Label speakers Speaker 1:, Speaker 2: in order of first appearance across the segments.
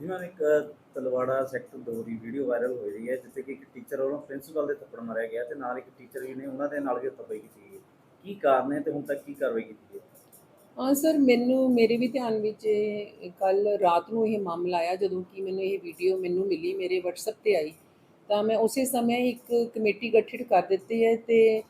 Speaker 1: ਜਿਨ੍ਹਾਂ ਇੱਕ ਤਲਵਾੜਾ ਸੈਕਟਰ 2 ਦੀ ਵੀਡੀਓ ਵਾਇਰਲ ਹੋ ਰਹੀ ਹੈ, ਜਿੱਥੇ ਕਿ ਇੱਕ ਟੀਚਰ ਵੱਲੋਂ ਪ੍ਰਿੰਸੀਪਲ ਦੇ ਥੱਪੜ ਮਾਰਿਆ ਗਿਆ ਤੇ ਨਾਲ ਇੱਕ ਟੀਚਰ ਵੀ ਨੇ, ਉਹਨਾਂ ਦੇ ਨਾਲ ਵੀ ਤਬਈ ਕੀਤੀ ਗਈ ਕੀ ਕਾਰਨ ਹੈ ਤੇ ਹੁਣ ਤੱਕ ਕੀ ਕਾਰਵਾਈ ਕੀਤੀ ਹੈ?
Speaker 2: ਹਾਂ ਸਰ, ਮੈਨੂੰ, ਮੇਰੇ ਵੀ ਧਿਆਨ ਵਿੱਚ ਕੱਲ ਰਾਤ ਨੂੰ ਇਹ ਮਾਮਲਾ ਆਇਆ, ਜਦੋਂ ਕਿ ਮੈਨੂੰ ਇਹ ਵੀਡੀਓ ਮੈਨੂੰ ਮਿਲੀ, ਮੇਰੇ WhatsApp ਤੇ ਆਈ। ਤਾਂ ਮੈਂ ਉਸੇ ਸਮੇਂ ਇੱਕ ਕਮੇਟੀ ਗਠਿਤ ਕਰ ਦਿੱਤੀ ਹੈ ਤੇ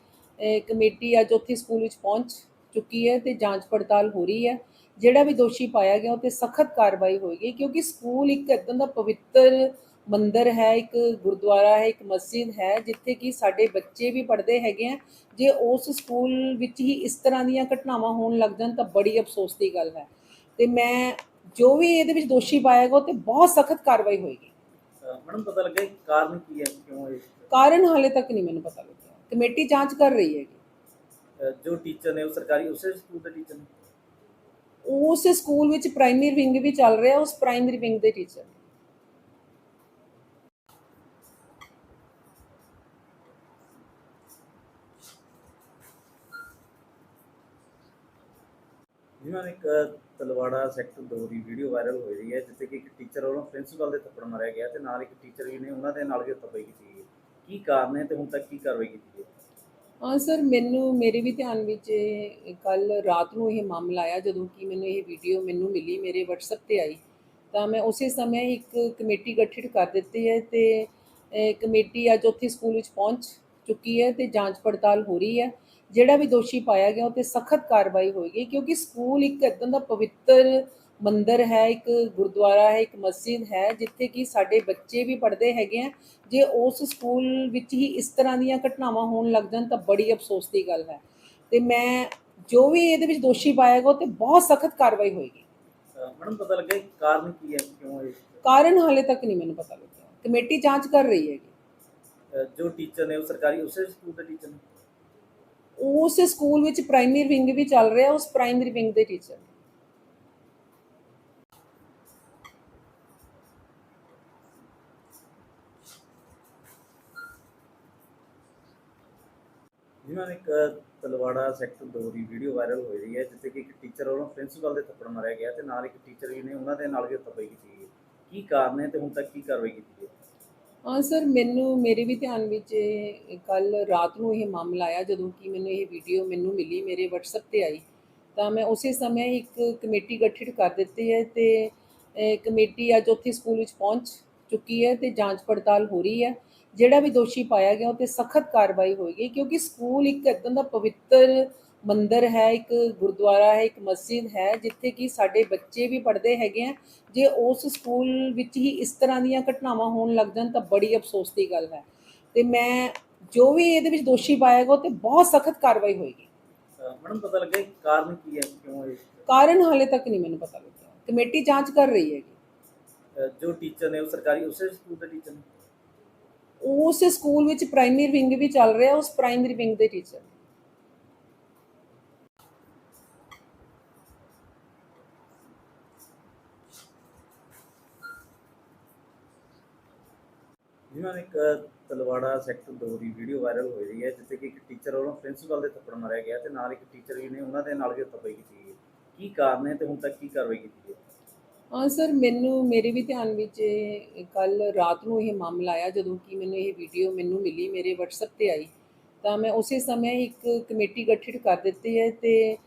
Speaker 2: ਕਮੇਟੀ ਅੱਜ ਉੱਥੇ ਸਕੂਲ ਵਿੱਚ ਪਹੁੰਚ ਚੁੱਕੀ ਹੈ ਤੇ ਜਾਂਚ ਪੜਤਾਲ ਹੋ ਰਹੀ ਹੈ। ਜਿਹੜਾ ਵੀ ਦੋਸ਼ੀ ਪਾਇਆ ਗਿਆ ਉਹ ਤੇ ਸਖਤ ਕਾਰਵਾਈ ਹੋਏਗੀ ਕਿਉਂਕਿ ਸਕੂਲ ਇੱਕ ਇਦਾਂ ਦਾ ਪਵਿੱਤਰ ਮੰਦਿਰ ਹੈ ਇੱਕ ਗੁਰਦੁਆਰਾ ਹੈ ਇੱਕ ਮਸਜਿਦ ਹੈ ਜਿੱਥੇ ਕਿ ਸਾਡੇ ਬੱਚੇ ਵੀ ਪੜ੍ਹਦੇ ਹੈਗੇ ਆ। ਜੇ ਉਸ ਸਕੂਲ ਵਿੱਚ ਹੀ ਇਸ ਤਰ੍ਹਾਂ ਦੀਆਂ ਘਟਨਾਵਾਂ ਹੋਣ ਲੱਗ ਜਾਣ ਤਾਂ ਬੜੀ ਅਫਸੋਸ ਦੀ ਗੱਲ ਹੈ। ਤੇ ਮੈਂ ਜੋ ਵੀ ਇਹਦੇ ਵਿੱਚ ਦੋਸ਼ੀ ਪਾਇਆ ਗਿਆ ਉਹ ਤੇ ਬਹੁਤ ਸਖਤ ਕਾਰਵਾਈ ਹੋਏਗੀ
Speaker 1: ਮੈਡਮ ਪਤਾ ਲੱਗਾ ਕਿ ਕਾਰਨ ਕੀ ਹੈ ਕਿਉਂ ਇਹ?
Speaker 2: ਕਾਰਨ ਹਾਲੇ ਤੱਕ ਨਹੀਂ ਮੈਨੂੰ ਪਤਾ ਲੱਗਿਆ। ਕਮੇਟੀ ਜਾਂਚ ਕਰ ਰਹੀ
Speaker 1: ਅਹ ਜੋ ਟੀਚਰ ਨੇ ਉਹ ਸਰਕਾਰੀ ਉਸੇ ਸਕੂਲ ਦੇ ਟੀਚਰ ਨੇ?
Speaker 2: ਉਸ ਸਕੂਲ ਵਿੱਚ ਪ੍ਰਾਇਮਰੀ ਵਿੰਗ ਵੀ ਚੱਲ ਰਿਹਾ, ਉਸ ਪ੍ਰਾਇਮਰੀ ਵਿੰਗ ਦੇ ਟੀਚਰ
Speaker 1: ਜਿਨ੍ਹਾਂ ਇੱਕ ਤਲਵਾੜਾ ਸੈਕਟਰ 2 ਦੀ ਵੀਡੀਓ ਵਾਇਰਲ ਹੋ ਰਹੀ ਹੈ, ਜਿੱਥੇ ਕਿ ਇੱਕ ਟੀਚਰ ਵੱਲੋਂ ਪ੍ਰਿੰਸੀਪਲ ਦੇ ਥੱਪੜ ਮਾਰਿਆ ਗਿਆ ਤੇ ਨਾਲ ਇੱਕ ਟੀਚਰ ਵੀ ਨੇ, ਉਹਨਾਂ ਦੇ ਨਾਲ ਵੀ ਤਬਈ ਕੀਤੀ ਗਈ ਕੀ ਕਾਰਨ ਹੈ ਤੇ ਹੁਣ ਤੱਕ ਕੀ ਕਾਰਵਾਈ ਕੀਤੀ ਹੈ?
Speaker 2: ਸਰ, ਮੈਨੂੰ, ਮੇਰੇ ਵੀ ਧਿਆਨ ਵਿੱਚ ਕੱਲ ਰਾਤ ਨੂੰ ਇਹ ਮਾਮਲਾ ਆਇਆ, ਜਦੋਂ ਕਿ ਮੈਨੂੰ ਇਹ ਵੀਡੀਓ ਮੈਨੂੰ ਮਿਲੀ, ਮੇਰੇ WhatsApp ਤੇ ਆਈ। ਤਾਂ ਮੈਂ ਉਸੇ ਸਮੇਂ ਇੱਕ ਕਮੇਟੀ ਗਠਿਤ ਕਰ ਦਿੱਤੀ ਹੈ ਤੇ ਕਮੇਟੀ ਅੱਜ ਉੱਥੇ ਸਕੂਲ ਵਿੱਚ ਪਹੁੰਚ ਚੁੱਕੀ ਹੈ ਤੇ ਜਾਂਚ ਪੜਤਾਲ ਹੋ ਰਹੀ ਹੈ। ਜਿਹੜਾ ਵੀ ਦੋਸ਼ੀ ਪਾਇਆ ਗਿਆ, ਉਹ ਤੇ ਸਖਤ ਕਾਰਵਾਈ ਹੋਏਗੀ, ਕਿਉਂਕਿ ਸਕੂਲ ਇੱਕ ਇਦਾਂ ਦਾ ਪਵਿੱਤਰ ਮੰਦਿਰ ਹੈ ਇੱਕ ਗੁਰਦੁਆਰਾ ਹੈ ਇੱਕ ਮਸਜਿਦ ਹੈ ਜਿੱਥੇ ਕਿ ਸਾਡੇ ਬੱਚੇ ਵੀ ਪੜ੍ਹਦੇ ਹੈਗੇ ਆ। ਜੇ ਉਸ ਸਕੂਲ ਵਿੱਚ ਹੀ ਇਸ ਤਰ੍ਹਾਂ ਦੀਆਂ ਘਟਨਾਵਾਂ ਹੋਣ ਲੱਗ ਜਾਣ ਤਾਂ ਬੜੀ ਅਫਸੋਸ ਦੀ ਗੱਲ ਹੈ। ਤੇ ਮੈਂ ਜੋ ਵੀ ਇਹਦੇ ਵਿੱਚ ਦੋਸ਼ੀ ਉਹ ਤੇ ਬਹੁਤ ਸਖਤ ਕਾਰਵਾਈ ਹੋਏਗੀ।
Speaker 1: ਮੈਡਮ ਪਤਾ ਲੱਗਾ ਕਿ ਕਾਰਨ ਕੀ ਹੈ ਕਿਉਂ ਇਹ?
Speaker 2: ਕਾਰਨ ਹਾਲੇ ਤੱਕ ਨਹੀਂ ਮੈਨੂੰ ਪਤਾ ਲੱਗਿਆ। ਕਮੇਟੀ ਜਾਂਚ ਕਰ ਰਹੀ
Speaker 1: ਅਹ ਜੋ ਟੀਚਰ ਨੇ ਉਹ ਸਰਕਾਰੀ ਉਸੇ ਸਕੂਲ ਦੇ ਟੀਚਰ ਨੇ?
Speaker 2: ਉਸ ਸਕੂਲ ਵਿੱਚ ਪ੍ਰਾਇਮਰੀ ਵਿੰਗ ਵੀ ਚੱਲ ਰਿਹਾ ਉਸ ਪ੍ਰਾਇਮਰੀ ਵਿੰਗ ਦੇ ਟੀਚਰ
Speaker 1: ਜਿਨ੍ਹਾਂ ਨੇ ਇੱਕ ਤਲਵਾੜਾ ਸੈਕਟਰ 2 ਦੀ ਵੀਡੀਓ ਵਾਇਰਲ ਹੋ ਰਹੀ ਹੈ, ਜਿੱਥੇ ਕਿ ਇੱਕ ਟੀਚਰ ਵੱਲੋਂ ਪ੍ਰਿੰਸੀਪਲ ਦੇ ਥੱਪੜ ਮਾਰਿਆ ਗਿਆ ਤੇ ਨਾਲ ਇੱਕ ਟੀਚਰ ਵੀ ਨੇ, ਉਹਨਾਂ ਦੇ ਨਾਲ ਵੀ ਤਬਈ ਕੀਤੀ ਗਈ ਕੀ ਕਾਰਨ ਹੈ ਤੇ ਹੁਣ ਤੱਕ ਕੀ ਕਾਰਵਾਈ ਕੀਤੀ ਹੈ?
Speaker 2: ਹਾਂ ਸਰ, ਮੈਨੂੰ, ਮੇਰੇ ਵੀ ਧਿਆਨ ਵਿੱਚ ਕੱਲ ਰਾਤ ਨੂੰ ਇਹ ਮਾਮਲਾ ਆਇਆ, ਜਦੋਂ ਕਿ ਮੈਨੂੰ ਇਹ ਵੀਡੀਓ ਮੈਨੂੰ ਮਿਲੀ, ਮੇਰੇ WhatsApp ਤੇ ਆਈ। ਤਾਂ ਮੈਂ ਉਸੇ ਸਮੇਂ ਇੱਕ ਕਮੇਟੀ ਗਠਿਤ ਕਰ ਦਿੱਤੀ ਹੈ ਤੇ ਕਮੇਟੀ ਅੱਜ ਉੱਥੇ ਸਕੂਲ ਵਿੱਚ ਪਹੁੰਚ ਚੁੱਕੀ ਹੈ ਤੇ ਜਾਂਚ ਪੜਤਾਲ ਹੋ ਰਹੀ ਹੈ। ਜਿਹੜਾ ਵੀ ਦੋਸ਼ੀ ਪਾਇਆ ਗਿਆ ਉਹ ਤੇ ਸਖਤ ਕਾਰਵਾਈ ਹੋਏਗੀ ਕਿਉਂਕਿ ਸਕੂਲ ਇੱਕ ਇਦਾਂ ਦਾ ਪਵਿੱਤਰ ਮੰਦਿਰ ਹੈ ਇੱਕ ਗੁਰਦੁਆਰਾ ਹੈ ਇੱਕ ਮਸਜਿਦ ਹੈ ਜਿੱਥੇ ਕਿ ਸਾਡੇ ਬੱਚੇ ਵੀ ਪੜ੍ਹਦੇ ਹੈਗੇ ਆ। ਜੇ ਉਸ ਸਕੂਲ ਵਿੱਚ ਹੀ ਇਸ ਤਰ੍ਹਾਂ ਦੀਆਂ ਘਟਨਾਵਾਂ ਹੋਣ ਲੱਗ ਜਾਣ ਤਾਂ ਬੜੀ ਅਫਸੋਸ ਦੀ ਗੱਲ ਹੈ। ਤੇ ਮੈਂ ਜੋ ਵੀ ਇਹਦੇ ਵਿੱਚ ਦੋਸ਼ੀ ਪਾਇਆ ਗਿਆ ਉਹ ਤੇ ਬਹੁਤ ਸਖਤ ਕਾਰਵਾਈ ਹੋਏਗੀ।
Speaker 1: ਮੈਡਮ ਪਤਾ ਲੱਗਾ ਕਾਰਨ ਕੀ ਹੈ? ਕਿਉਂ ਇਹ?
Speaker 2: ਕਾਰਨ ਹਾਲੇ ਤੱਕ ਨਹੀਂ ਮੈਨੂੰ ਪਤਾ ਲੱਗਿਆ। ਕਮੇਟੀ ਜਾਂਚ ਕਰ ਰਹੀ
Speaker 1: ਅਹ ਜੋ ਟੀਚਰ ਨੇ ਉਹ ਸਰਕਾਰੀ ਉਸੇ ਸਕੂਲ ਦੇ ਟੀਚਰ ਨੇ?
Speaker 2: ਉਸ ਸਕੂਲ ਵਿੱਚ ਪ੍ਰਾਇਮਰੀ ਵਿੰਗ ਵੀ ਚੱਲ ਰਿਹਾ ਉਸ ਪ੍ਰਾਇਮਰੀ ਵਿੰਗ ਦੇ ਟੀਚਰ
Speaker 1: ਜਿਨ੍ਹਾਂ ਨੇ ਇੱਕ ਤਲਵਾੜਾ ਸੈਕਟਰ 2 ਦੀ ਵੀਡੀਓ ਵਾਇਰਲ ਹੋ ਰਹੀ ਹੈ ਜਿੱਥੇ ਕਿ ਇੱਕ ਟੀਚਰ ਵੱਲੋਂ ਪ੍ਰਿੰਸੀਪਲ ਦੇ ਥੱਪੜ ਮਾਰਿਆ ਗਿਆ ਤੇ ਨਾਲ ਇੱਕ ਟੀਚਰ ਵੀ ਨੇ ਉਹਨਾਂ ਦੇ ਨਾਲ ਵੀ ਤਬਈ ਕੀਤੀ ਗਈ ਕੀ ਕਾਰਨ ਹੈ ਤੇ ਹੁਣ ਤੱਕ ਕੀ ਕਾਰਵਾਈ ਕੀਤੀ ਹਾਂ?
Speaker 2: ਸਰ, ਮੈਨੂੰ, ਮੇਰੇ ਵੀ ਧਿਆਨ ਵਿੱਚ ਕੱਲ ਰਾਤ ਨੂੰ ਇਹ ਮਾਮਲਾ ਆਇਆ, ਜਦੋਂ ਕਿ ਮੈਨੂੰ ਇਹ ਵੀਡੀਓ ਮੈਨੂੰ ਮਿਲੀ, ਮੇਰੇ WhatsApp ਤੇ ਆਈ। ਤਾਂ ਮੈਂ ਉਸੇ ਸਮੇਂ ਇੱਕ ਕਮੇਟੀ ਗਠਿਤ ਕਰ ਦਿੱਤੀ ਹੈ ਤੇ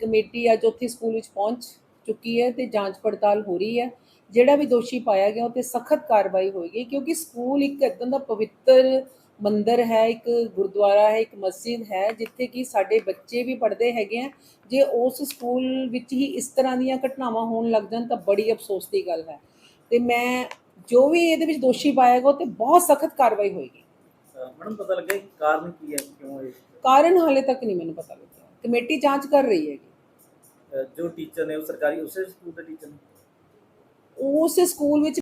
Speaker 2: ਕਮੇਟੀ ਅੱਜ ਉੱਥੇ ਸਕੂਲ ਵਿੱਚ ਪਹੁੰਚ ਚੁੱਕੀ ਹੈ ਤੇ ਜਾਂਚ ਪੜਤਾਲ ਹੋ ਰਹੀ ਹੈ। ਜਿਹੜਾ ਵੀ ਦੋਸ਼ੀ ਪਾਇਆ ਗਿਆ, ਉਹ ਤੇ ਸਖਤ ਕਾਰਵਾਈ ਹੋਏਗੀ, ਕਿਉਂਕਿ ਸਕੂਲ ਇੱਕ ਇਦਾਂ ਦਾ ਪਵਿੱਤਰ ਮੰਦਿਰ ਹੈ ਇੱਕ ਗੁਰਦੁਆਰਾ ਹੈ ਇੱਕ ਮਸਜਿਦ ਹੈ ਜਿੱਥੇ ਕਿ ਸਾਡੇ ਬੱਚੇ ਵੀ ਪੜ੍ਹਦੇ ਹੈਗੇ ਆ। ਜੇ ਉਸ ਸਕੂਲ ਵਿੱਚ ਹੀ ਇਸ ਤਰ੍ਹਾਂ ਦੀਆਂ ਘਟਨਾਵਾਂ ਹੋਣ ਲੱਗ ਜਾਣ ਤਾਂ ਬੜੀ ਅਫਸੋਸ ਦੀ ਗੱਲ ਹੈ। ਤੇ ਮੈਂ ਜੋ ਵੀ ਇਹਦੇ ਵਿੱਚ ਦੋਸ਼ੀ ਪਾਇਆ ਗਿਆ ਤੇ ਬਹੁਤ ਸਖਤ ਕਾਰਵਾਈ ਹੋਏਗੀ।
Speaker 1: ਮੈਡਮ ਪਤਾ ਲੱਗਾ ਕਿ ਕਾਰਨ ਕੀ ਹੈ ਕਿਉਂ ਇਹ?
Speaker 2: ਕਾਰਨ ਹਾਲੇ ਤੱਕ ਨਹੀਂ ਮੈਨੂੰ ਪਤਾ ਲੱਗਿਆ। ਕਮੇਟੀ ਜਾਂਚ ਕਰ ਰਹੀ
Speaker 1: ਅਹ ਜੋ ਟੀਚਰ ਨੇ ਉਹ ਸਰਕਾਰੀ ਉਸੇ ਸਕੂਲ ਦੇ ਟੀਚਰ ਨੇ?
Speaker 2: ਉਸ ਸਕੂਲ ਵਿੱਚ